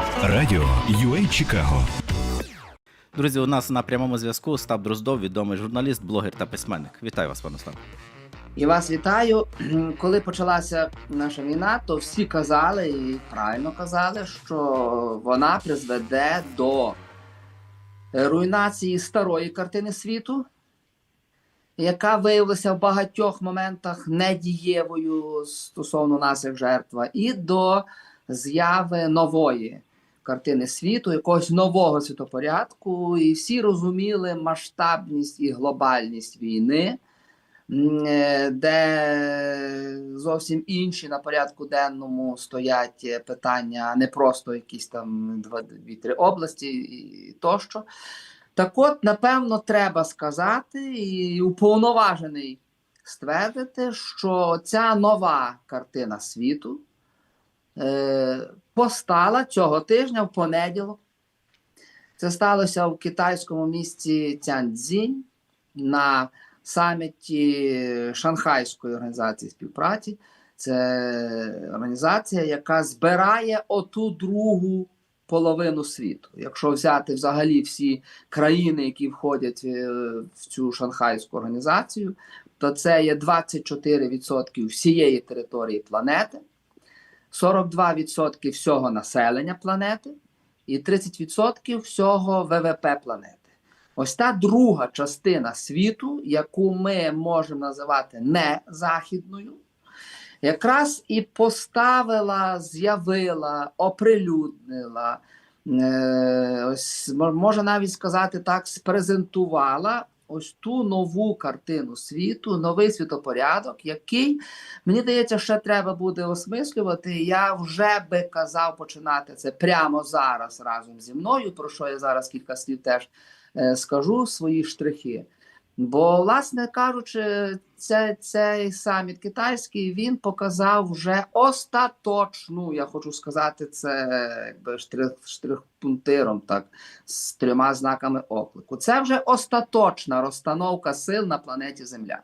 Радіо UA Чикаго Друзі, у нас на прямому зв'язку Остап Дроздов, відомий журналіст, блогер та письменник. Вітаю вас, пане Остап. І вас вітаю. Коли почалася наша війна, то всі казали і правильно казали, що вона призведе до руйнації старої картини світу, яка виявилася в багатьох моментах недієвою стосовно нас як жертва, і до з'яви нової картини світу, якогось нового світопорядку, і всі розуміли масштабність і глобальність війни. Е, де зовсім інші на порядку денному стоять питання, не просто якісь там дві-три області і тощо. Так от, напевно, треба сказати і уповноважений ствердити, що ця нова картина світу е, постала цього тижня в понеділок. Це сталося в китайському місті Цянцзінь на саміті Шанхайської організації співпраці. Це організація, яка збирає оту другу половину світу. Якщо взяти взагалі всі країни, які входять е, в цю шанхайську організацію, то це є 24% всієї території планети, 42% всього населення планети і 30% всього ВВП планети. Ось та друга частина світу, яку ми можемо називати не західною, якраз і поставила, з'явила, оприлюднила, е, ось можна навіть сказати так, спрезентувала ось ту нову картину світу, новий світопорядок, який, мені здається, ще треба буде осмислювати. Я вже би казав починати це прямо зараз разом зі мною, про що я зараз кілька слів теж е, скажу свої штрихи. Бо, власне кажучи, це, цей саміт китайський він показав вже остаточну, я хочу сказати, це якби штрих, штрих-пунктиром, так, з трьома знаками оклику. Це вже остаточна розстановка сил на планеті Земля.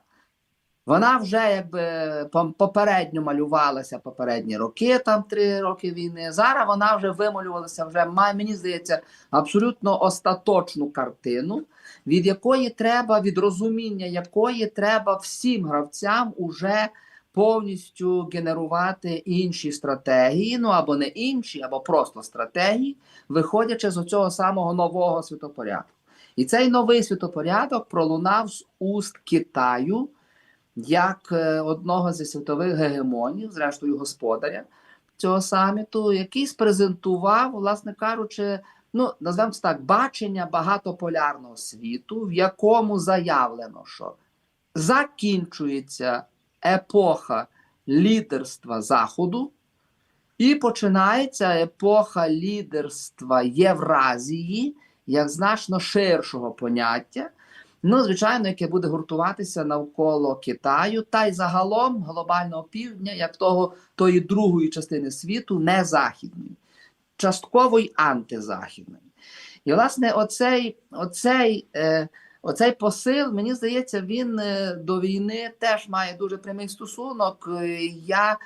Вона вже якби попередньо малювалася попередні роки, там три роки війни. Зараз вона вже вималювалася, вже має, мені здається, абсолютно остаточну картину, від якої треба, від розуміння якої треба всім гравцям уже повністю генерувати інші стратегії, ну або не інші, або просто стратегії, виходячи з цього самого нового світопорядку. І цей новий світопорядок пролунав з уст Китаю як е, одного зі світових гегемонів, зрештою господаря цього саміту, який спрезентував, власне кажучи, ну назвемо це так, бачення багатополярного світу, в якому заявлено, що закінчується епоха лідерства Заходу, і починається епоха лідерства Євразії як значно ширшого поняття. Ну, звичайно, яке буде гуртуватися навколо Китаю та й загалом глобального півдня, як того тої другої частини світу, не західної, частково й антизахідної. І, власне, оцей, оцей, е, оцей посил, мені здається, він е, до війни теж має дуже прямий стосунок. Е, Я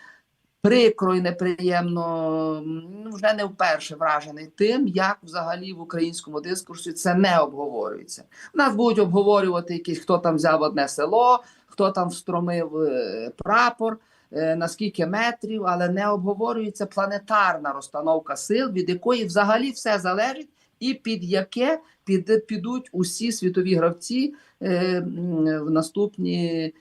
прикро і неприємно ну, вже не вперше вражений тим, як взагалі в українському дискурсі це не обговорюється. У нас будуть обговорювати якісь, хто там взяв одне село, хто там встромив е, прапор, е, на скільки метрів, але не обговорюється планетарна розстановка сил, від якої взагалі все залежить, і під яке під, підуть усі світові гравці е, в наступні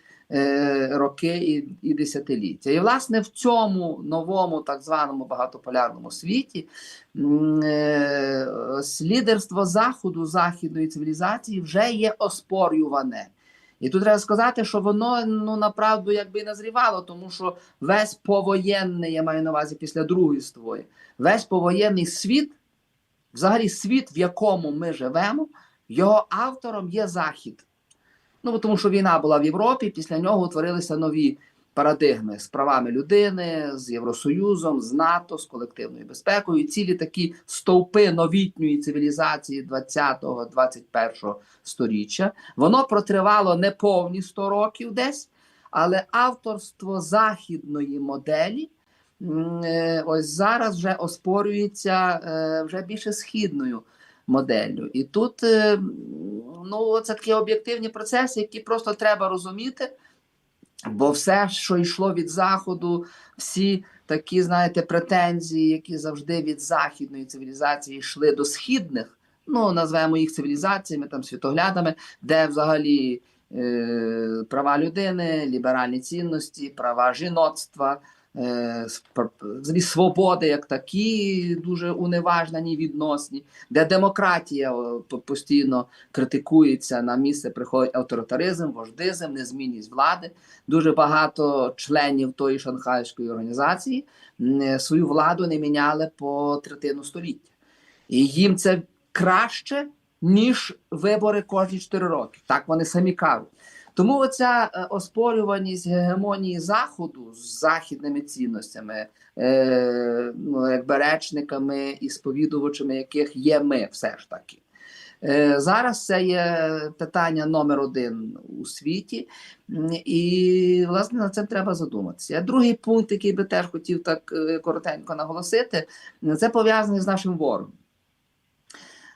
роки і, і десятиліття. І власне в цьому новому так званому багатополярному світі е, лідерство заходу західної цивілізації вже є оспорюване. І тут треба сказати, що воно ну направду якби назрівало, тому що весь повоєнний, я маю на увазі після Другої світової, весь повоєнний світ, взагалі світ, в якому ми живемо, його автором є Захід. Ну, тому що війна була в Європі, після нього утворилися нові парадигми з правами людини, з Євросоюзом, з НАТО, з колективною безпекою. Цілі такі стовпи новітньої цивілізації 20-21 сторіччя. Воно протривало не повні 100 років десь, але авторство західної моделі е, ось зараз вже оспорюється е, вже більше східною моделлю. І тут е, ну, це такі об'єктивні процеси, які просто треба розуміти. Бо все, що йшло від заходу, всі такі, знаєте, претензії, які завжди від західної цивілізації йшли до східних, ну назвемо їх цивілізаціями, там світоглядами, де взагалі е, права людини, ліберальні цінності, права жіноцтва, взагалі свободи як такі дуже уневажнені, відносні, де демократія постійно критикується на місце, приходить авторитаризм, вождизм, незмінність влади. Дуже багато членів тої шанхайської організації е, свою владу не міняли по третину століття. І їм це краще, ніж вибори кожні 4 роки. Так вони самі кажуть. Тому оця е, оспорюваність гегемонії Заходу з західними цінностями, е, ну, якби речниками і сповідувачами, яких є ми, все ж таки. Е, Зараз це є питання номер один у світі, і власне над цим треба задуматися. Другий пункт, який би теж хотів так е, коротенько наголосити, це пов'язаний з нашим ворогом.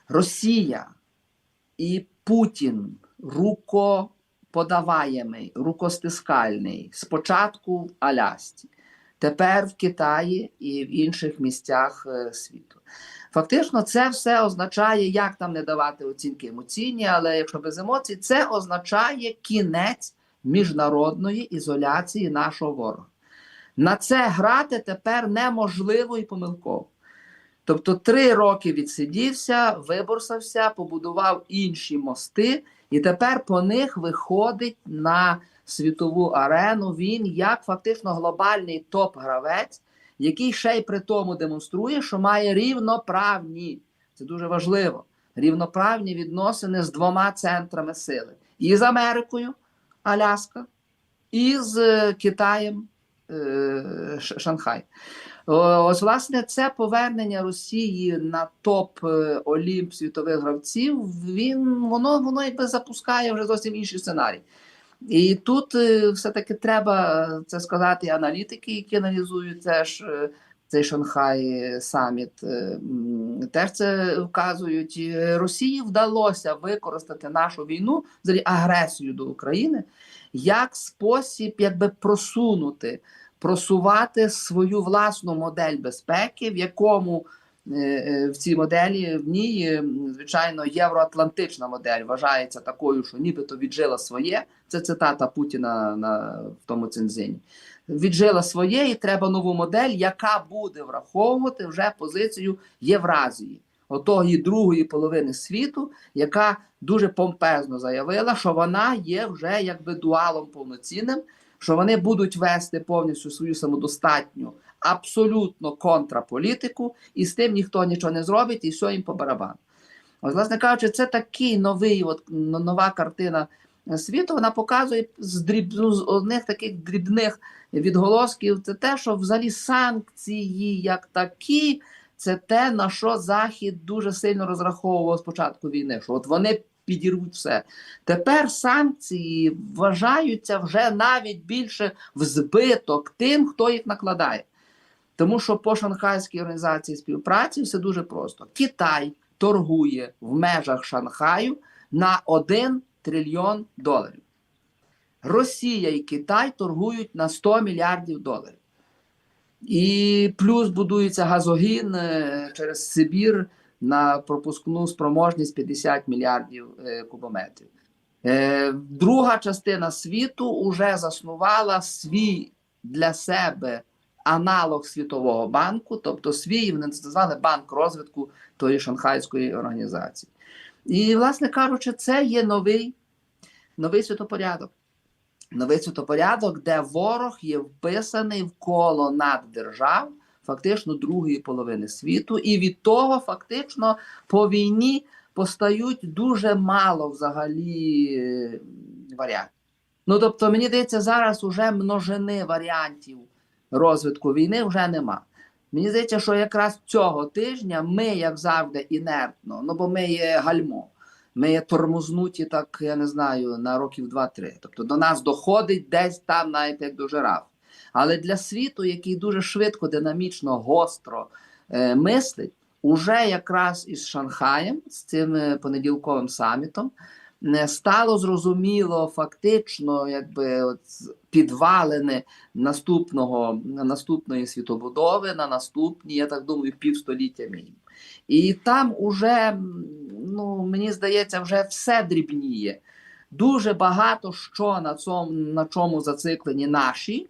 Росія і Путін рукоподаваємий, рукостискальний спочатку в Алясці, тепер в Китаї і в інших місцях е, світу. Фактично, це все означає, як там не давати оцінки емоційні, але якщо без емоцій, це означає кінець міжнародної ізоляції нашого ворога. На це грати тепер неможливо і помилково. Тобто три роки відсидівся, виборсався, побудував інші мости, і тепер по них виходить на світову арену. Він як фактично глобальний топ-гравець, який ще й при тому демонструє, що має рівноправні, це дуже важливо, рівноправні відносини з двома центрами сили: і з Америкою, Аляска, і з е, Китаєм е, Шанхай. Ось, власне, це повернення Росії на топ е, Олімп світових гравців. Він воно воно якби запускає вже зовсім інший сценарій. І тут е, все-таки треба е, це сказати аналітики, які аналізують теж цей Шанхай саміт, теж це вказують. Росії вдалося використати нашу війну, взагалі агресію до України, як спосіб якби просунути просувати свою власну модель безпеки, в якому е, е, в цій моделі в ній, е, звичайно, євроатлантична модель вважається такою, що нібито віджила своє. Це цитата Путіна на в тому цензині. Віджила своє, і треба нову модель, яка буде враховувати вже позицію Євразії, отої другої половини світу, яка дуже помпезно заявила, що вона є вже якби дуалом повноцінним, що вони будуть вести повністю свою самодостатню, абсолютно контраполітику, і з тим ніхто нічого не зробить, і все їм по барабану. Ось, власне кажучи, це такий новий, от, нова картина світу. Вона показує з, дріб, ну, з одних таких дрібних відголосків. Це те, що взагалі санкції як такі, це те, на що Захід дуже сильно розраховував з початку війни. Що от вони підірвуть все. Тепер санкції вважаються вже навіть більше в збиток тим, хто їх накладає. Тому що по Шанхайській організації співпраці все дуже просто. Китай торгує в межах Шанхаю на 1 трильйон доларів. Росія і Китай торгують на 100 мільярдів доларів. І плюс будується газогін е, через Сибір на пропускну спроможність 50 мільярдів е, кубометрів. Е, Друга частина світу вже заснувала свій для себе аналог Світового банку, тобто свій, вони назвали банк розвитку тої шанхайської організації. І, власне кажучи, це є новий, новий світопорядок. Новий світопорядок, де ворог є вписаний в коло наддержав, фактично другої половини світу, і від того фактично по війні постають дуже мало взагалі е, варіантів. Ну тобто, мені здається, зараз уже множини варіантів розвитку війни вже нема. Мені здається, що якраз цього тижня ми, як завжди, інертно, ну бо ми є гальмо, ми є тормознуті, так я не знаю, на років 2-3. Тобто до нас доходить десь там, навіть як до жираф. Але для світу, який дуже швидко, динамічно, гостро е, мислить, уже якраз із Шанхаєм, з цим е, понеділковим самітом, не стало зрозуміло фактично, якби от підвалини наступного наступної світобудови на наступні, я так думаю, півстоліття мінімум. І там уже, ну мені здається, вже все дрібніє. Дуже багато що на цьому на чому зациклені наші.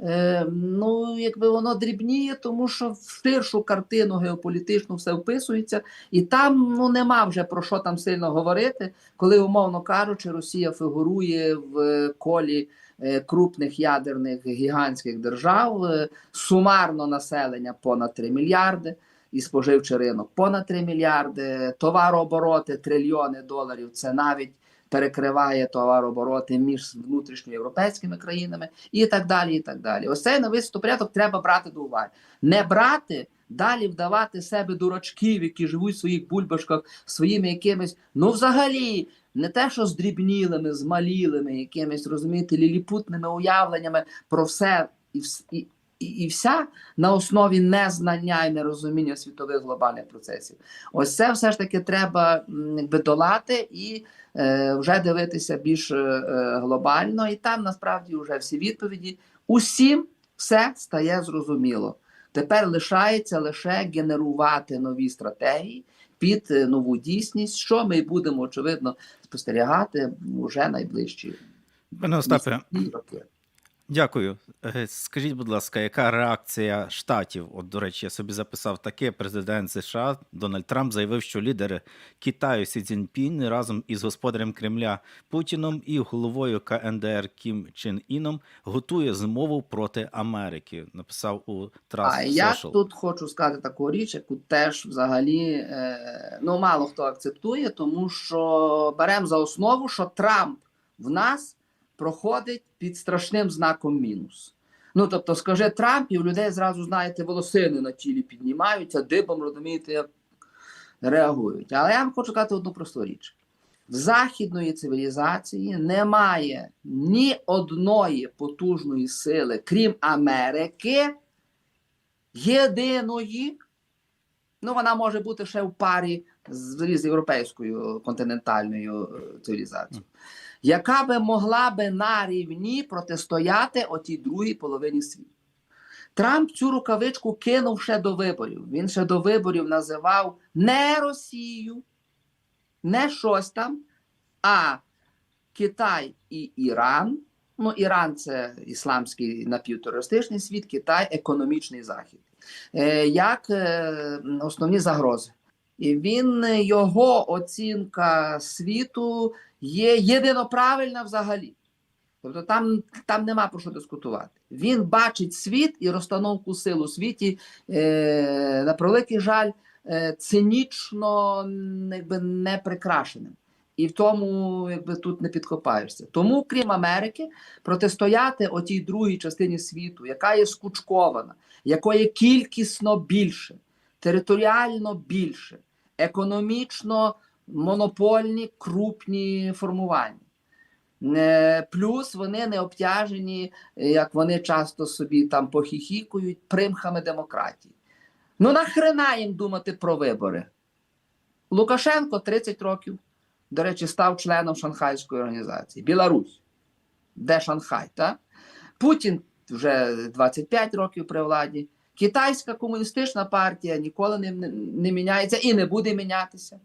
Е, ну, якби воно дрібніє, тому що в ширшу картину геополітичну все вписується, і там ну нема вже про що там сильно говорити, коли, умовно кажучи, Росія фігурує в колі е, крупних ядерних гігантських держав, е, сумарно населення понад 3 мільярди. І споживчий ринок понад 3 мільярди, товарообороти трильйони доларів. Це навіть перекриває товарообороти між внутрішньоєвропейськими країнами і так далі. і так далі. Ось цей новий порядок треба брати до уваги. Не брати, далі вдавати себе дурачків, які живуть в своїх бульбашках, своїми якимись, ну взагалі. Не те, що здрібнілими, змалілими, якимись, розумієте, ліліпутними уявленнями про все і, і, і, і вся на основі незнання і нерозуміння світових глобальних процесів. Ось це все ж таки треба якби долати і е, вже дивитися більш е, е, глобально. І там насправді вже всі відповіді. Усім все стає зрозуміло. Тепер лишається лише генерувати нові стратегії під е, нову дійсність, що ми будемо очевидно спостерігати вже найближчі Пане Остапе, роки. Дякую. Е, Скажіть, будь ласка, яка реакція штатів? От, до речі, я собі записав таке: президент США Дональд Трамп заявив, що лідери Китаю Сі Цзіньпін разом із господарем Кремля Путіном і головою КНДР Кім Чен Іном готує змову проти Америки. Написав у Trust А я Social. тут хочу сказати таку річ, яку теж взагалі е, ну мало хто акцептує, тому що беремо за основу, що Трамп в нас проходить під страшним знаком мінус. Ну тобто, скаже Трамп, і у людей зразу знаєте, волосини на тілі піднімаються, дибом розумієте, як реагують. Але я вам хочу сказати одну просту річ: в західної цивілізації немає ні одної потужної сили, крім Америки єдиної, ну вона може бути ще в парі з, з європейською континентальною е, цивілізацією, яка би могла би на рівні протистояти отій другій половині світу. Трамп цю рукавичку кинув ще до виборів. Він ще до виборів називав не Росію, не щось там, а Китай і Іран. Ну, Іран це ісламський напівтерористичний світ, Китай економічний захід, е, як е, основні загрози. І він його оцінка світу є єдиноправильна взагалі. Тобто там, там нема про що дискутувати. Він бачить світ і розстановку сил у світі, е, на превеликий жаль, е, цинічно якби, не прикрашеним. І в тому якби тут не підкопаєшся. Тому, крім Америки, протистояти отій другій частині світу, яка є скучкована, якої кількісно більше, територіально більше, економічно монопольні крупні формування. Плюс вони не обтяжені, як вони часто собі там похіхікують, примхами демократії. Ну нахрена їм думати про вибори? Лукашенко 30 років, до речі, став членом Шанхайської організації. Білорусь. Де Шанхай? так? Путін вже 25 років при владі. Китайська комуністична партія ніколи не, не, не міняється і не буде мінятися.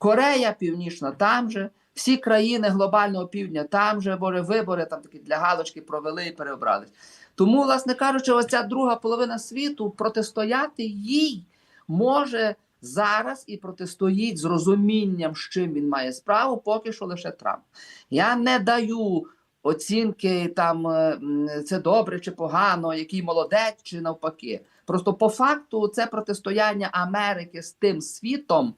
Корея Північна там же, всі країни глобального півдня там же, бо вибори там такі для галочки провели і переобрались. Тому, власне кажучи, оця друга половина світу протистояти їй може зараз і протистоїть з розумінням, з чим він має справу, поки що лише Трамп. Я не даю оцінки там е, це добре чи погано, який молодець чи навпаки. Просто по факту це протистояння Америки з тим світом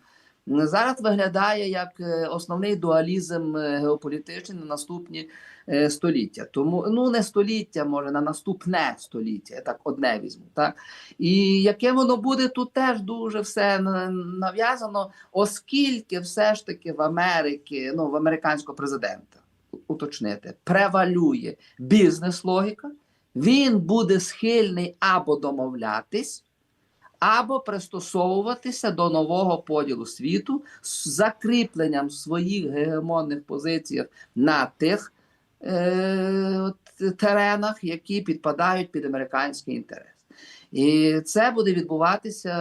зараз виглядає як е, основний дуалізм е, геополітичний на наступні е, століття. Тому ну не століття, може на наступне століття. Я так одне візьму. Так і яке воно буде тут теж дуже все нав'язано, оскільки все ж таки в Америці, ну в американського президента уточнити, превалює бізнес-логіка він буде схильний або домовлятись, або пристосовуватися до нового поділу світу з закріпленням своїх гегемонних позицій на тих е, теренах, які підпадають під американський інтерес. І це буде відбуватися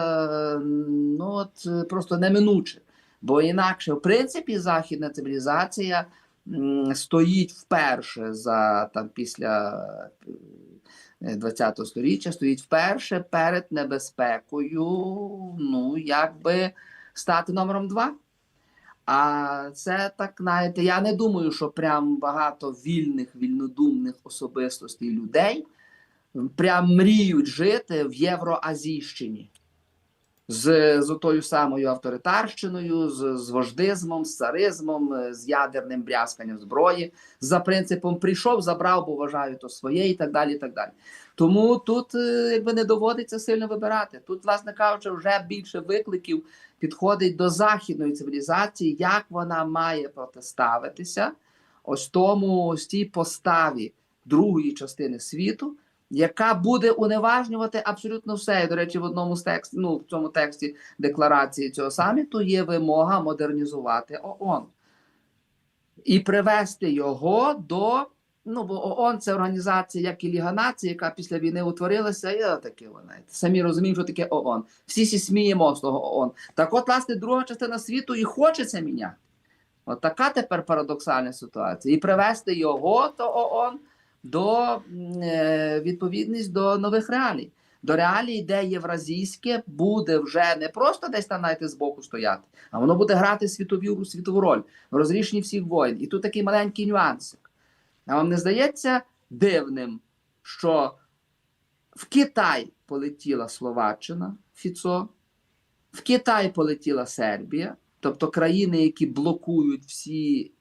ну, от, просто неминуче. Бо інакше, в принципі, західна цивілізація м, стоїть вперше за там після е, 20-го сторіччя, стоїть вперше перед небезпекою, ну, якби стати номером два. А це так, знаєте, я не думаю, що прям багато вільних, вільнодумних особистостей людей прям мріють жити в Євроазійщині з, з тою самою авторитарщиною, з, з вождизмом, з царизмом, е, з ядерним брязканням зброї, за принципом прийшов, забрав, бо вважаю то своє, і так далі. і так далі. Тому тут е, якби не доводиться сильно вибирати. Тут, власне кажучи, вже більше викликів підходить до західної цивілізації, як вона має протиставитися ось тому ось тій поставі другої частини світу, яка буде уневажнювати абсолютно все. І, до речі, в одному з текстів, ну в цьому тексті декларації цього саміту є вимога модернізувати ООН і привести його до. Ну, бо ООН це організація, як і Ліга Націй, яка після війни утворилася, і таке вона. Самі розуміють, що таке ООН. Всі сі сміємо з того ООН. Так от, власне, друга частина світу і хочеться міняти. От така тепер парадоксальна ситуація. І привести його, то ООН, до е, відповідність до нових реалій. До реалій, де євразійське буде вже не просто десь там знаєте, збоку стояти, а воно буде грати світову, світову роль в розрішенні всіх воїн. І тут такий маленький нюансик. А вам не здається дивним, що в Китай полетіла Словаччина, Фіцо, в Китай полетіла Сербія, тобто країни, які блокують всі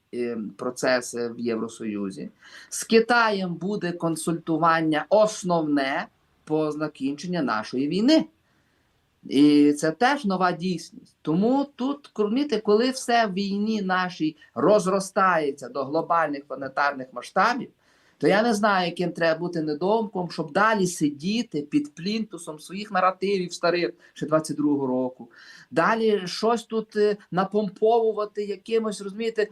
процеси в Євросоюзі. З Китаєм буде консультування основне по закінченню нашої війни. І це теж нова дійсність. Тому тут, розумієте, коли все в війні нашій розростається до глобальних планетарних масштабів, то я не знаю, яким треба бути недомком, щоб далі сидіти під плінтусом своїх наративів старих ще 22-го року. Далі щось тут е, напомповувати якимось, розумієте,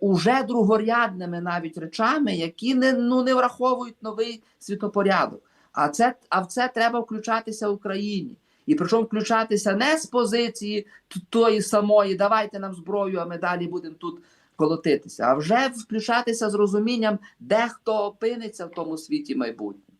уже другорядними навіть речами, які не, ну, не враховують новий світопорядок. А, це, а в це треба включатися Україні. І причому включатися не з позиції тої самої, давайте нам зброю, а ми далі будемо тут колотитися, а вже включатися з розумінням, де хто опиниться в тому світі майбутнього,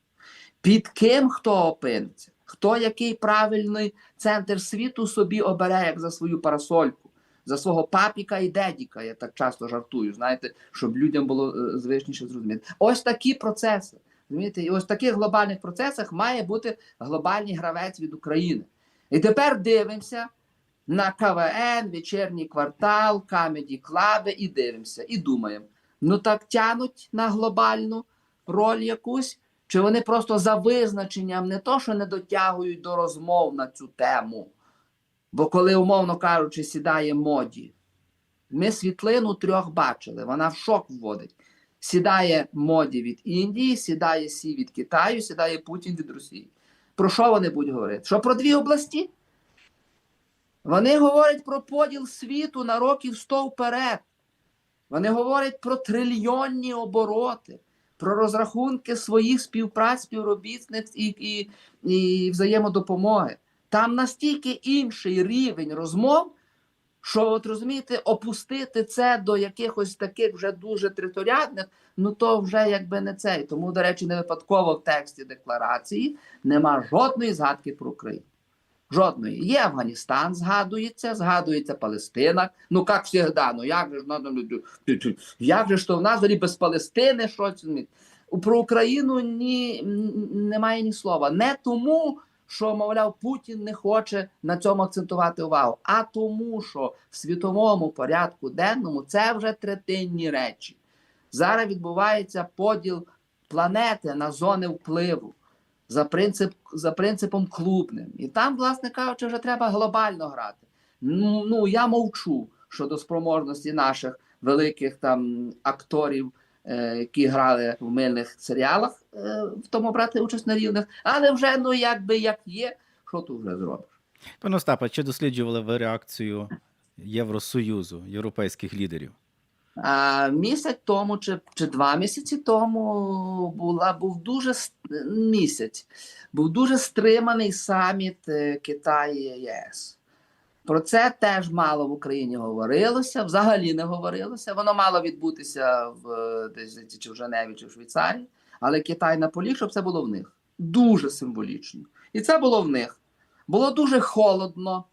під ким хто опиниться, хто який правильний центр світу собі обере як за свою парасольку, за свого папіка і дедіка. Я так часто жартую, знаєте, щоб людям було е, звичніше зрозуміти. Ось такі процеси. Розумієте? І ось в таких глобальних процесах має бути глобальний гравець від України. І тепер дивимося на КВН, вечірній квартал, камеді клаби і дивимося, і думаємо: ну так тянуть на глобальну роль якусь, чи вони просто за визначенням не то, що не дотягують до розмов на цю тему. Бо коли, умовно кажучи, сідає моді, ми світлину трьох бачили, вона в шок вводить. Сідає моді від Індії, сідає Сі від Китаю, сідає Путін від Росії. Про що вони будуть говорити? Що про дві області? Вони говорять про поділ світу на років 100 вперед. Вони говорять про трильйонні обороти, про розрахунки своїх співпраць, співробітництв і, і, і взаємодопомоги. Там настільки інший рівень розмов, що, от розумієте, опустити це до якихось таких вже дуже триторядних, ну то вже якби не цей. Тому, до речі, не випадково в тексті декларації нема жодної згадки про Україну. Жодної. Є Афганістан, згадується, згадується Палестина. Ну, як завжди, ну як же ж ну, як же ж то в нас взагалі без Палестини щось. Про Україну ні, немає ні слова. Не тому, що, мовляв, Путін не хоче на цьому акцентувати увагу, а тому, що в світовому порядку денному це вже третинні речі. Зараз відбувається поділ планети на зони впливу за, принцип, за принципом клубним. І там, власне кажучи, вже треба глобально грати. Ну, ну я мовчу щодо спроможності наших великих там акторів які грали в мильних серіалах, е, в тому брати участь на рівних, але вже ну якби як є, що тут вже зробиш. Пане Остапе, чи досліджували ви реакцію Євросоюзу, європейських лідерів? А місяць тому чи, чи два місяці тому була був дуже місяць, був дуже стриманий саміт е, Китай і ЄС. Про це теж мало в Україні говорилося, взагалі не говорилося. Воно мало відбутися в десь чи в Женеві, чи в Швейцарії, але Китай наполіг, щоб це було в них. Дуже символічно. І це було в них. Було дуже холодно.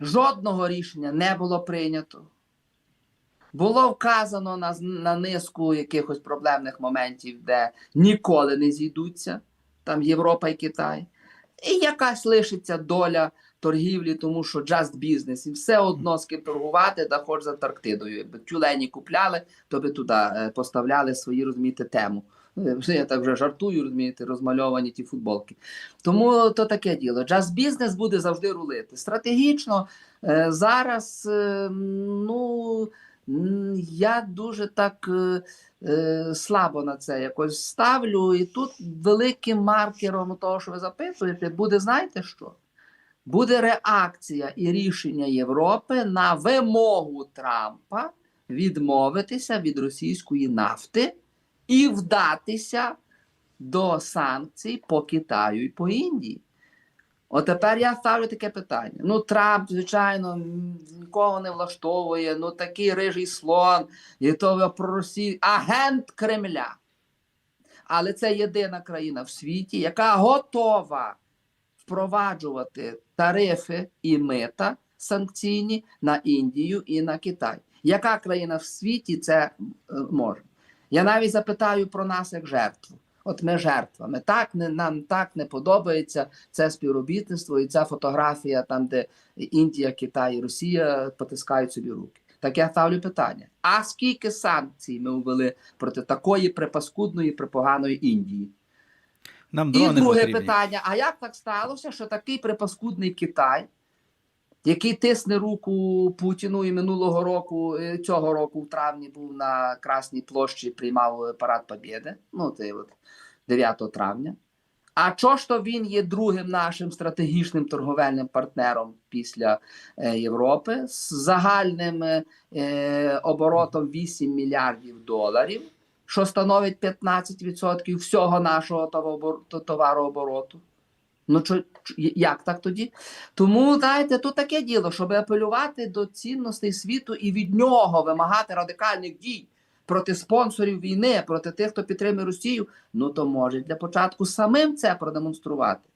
Жодного рішення не було прийнято. Було вказано на, на низку якихось проблемних моментів, де ніколи не зійдуться, там Європа і Китай. І якась лишиться доля торгівлі, тому що just business, і все одно з ким торгувати, да хоч з Антарктидою. Якби тюлені купляли, то би туди е, поставляли свої, розумієте, тему. Е, Я так вже жартую, розумієте, розмальовані ті футболки. Тому то таке діло. Business буде завжди рулити. Стратегічно е, зараз, ну. Я дуже так слабо на це якось ставлю. І тут великим маркером того, що ви запитуєте, буде знаєте що? Буде реакція і рішення Європи на вимогу Трампа відмовитися від російської нафти і вдатися до санкцій по Китаю і по Індії. От тепер я ставлю таке питання. Ну, Трамп, звичайно, нікого не влаштовує. Ну, такий рижий слон, і то про Росію, агент Кремля. Але це єдина країна в світі, яка готова впроваджувати тарифи і мита санкційні на Індію і на Китай. Яка країна в світі це е, може? Я навіть запитаю про нас як жертву. От ми жертвами. Так не нам так не подобається це співробітництво і ця фотографія, там, де Індія, Китай і Росія потискають собі руки. Так я ставлю питання: а скільки санкцій ми ввели проти такої припаскудної, припоганої Індії? Нам І друге потрібні. питання: а як так сталося, що такий припаскудний Китай, який тисне руку Путіну і минулого року, е, цього року в травні був на Красній площі, приймав парад Побєди, ну це от 9 травня. А чого ж то він є другим нашим стратегічним торговельним партнером після е, Європи з загальним е, е, оборотом 8 мільярдів доларів, що становить 15% всього нашого товарообороту? Ну, чо, як так тоді? Тому, знаєте, тут таке діло, щоб апелювати до цінностей світу і від нього вимагати радикальних дій проти спонсорів війни, проти тих, хто підтримує Росію, ну то може для початку самим це продемонструвати.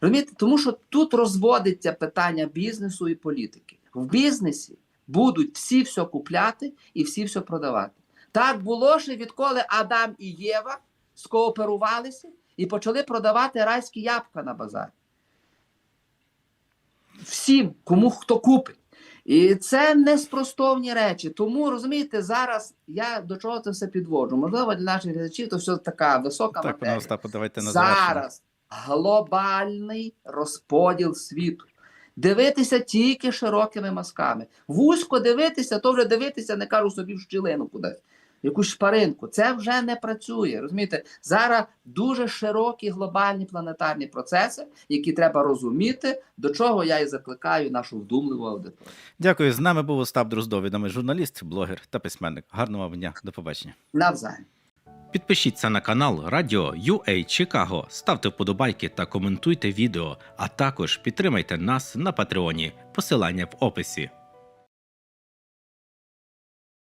Розумієте? Тому що тут розводиться питання бізнесу і політики. В бізнесі будуть всі все купляти і всі все продавати. Так було ще відколи Адам і Єва скооперувалися і почали продавати райські ябка на базарі. Всім, кому хто купить. І це неспростовні речі. Тому розумієте, зараз я до чого це все підводжу. Можливо, для наших глядачів то все така висока Так, матерія. Остапе, давайте на. Зараз глобальний розподіл світу. Дивитися тільки широкими мазками. Вузько дивитися, то вже дивитися, не кажу собі в щілину кудись, якусь шпаринку. Це вже не працює. Розумієте, зараз дуже широкі глобальні планетарні процеси, які треба розуміти, до чого я і закликаю нашу вдумливу аудиторію. Дякую. З нами був Остап Дроздов, відомий журналіст, блогер та письменник. Гарного вам дня. До побачення. Навзаєм. Підпишіться на канал Радіо UA Чикаго, ставте вподобайки та коментуйте відео, а також підтримайте нас на Патреоні. Посилання в описі.